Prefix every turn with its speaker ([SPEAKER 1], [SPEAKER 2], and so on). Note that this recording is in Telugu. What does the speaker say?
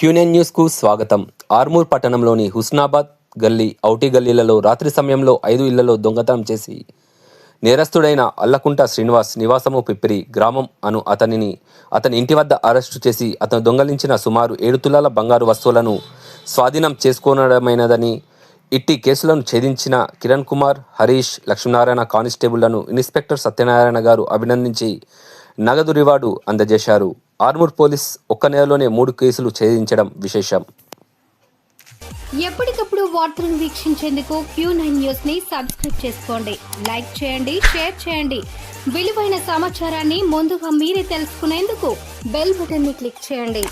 [SPEAKER 1] క్యూనెన్ న్యూస్కు స్వాగతం. ఆర్మూర్ పట్టణంలోని హుస్నాబాద్ గల్లీ ఔటి గల్లీలలో రాత్రి సమయంలో ఐదు ఇళ్ళలో దొంగతనం చేసి నేరస్తుడైన అల్లకుంట శ్రీనివాస్ నివాసము పిప్పిరి గ్రామం అను అతనిని అతని ఇంటి వద్ద అరెస్టు చేసి అతను దొంగలించిన సుమారు ఏడు తులాల బంగారు వస్తువులను స్వాధీనం చేసుకోనడమైనదని ఇట్టి కేసులను ఛేదించిన కిరణ్ కుమార్ హరీష్ లక్ష్మీనారాయణ కానిస్టేబుళ్ళను ఇన్స్పెక్టర్ సత్యనారాయణ గారు అభినందించి నగదు రివార్డు అందజేశారు. ఆర్మూర్ పోలీస్ ఒక్క నెలలోనే మూడు కేసులు ఛేదించడం విశేషం.
[SPEAKER 2] ఎప్పటికప్పుడు వార్తలను వీక్షించేందుకు క్యూ నైన్ న్యూస్ని సబ్స్క్రైబ్ చేసుకోండి. లైక్ చేయండి షేర్ చేయండి. విలువైన సమాచారాన్ని ముందుగా మీరే తెలుసుకునేందుకు బెల్ బటన్ని క్లిక్ చేయండి.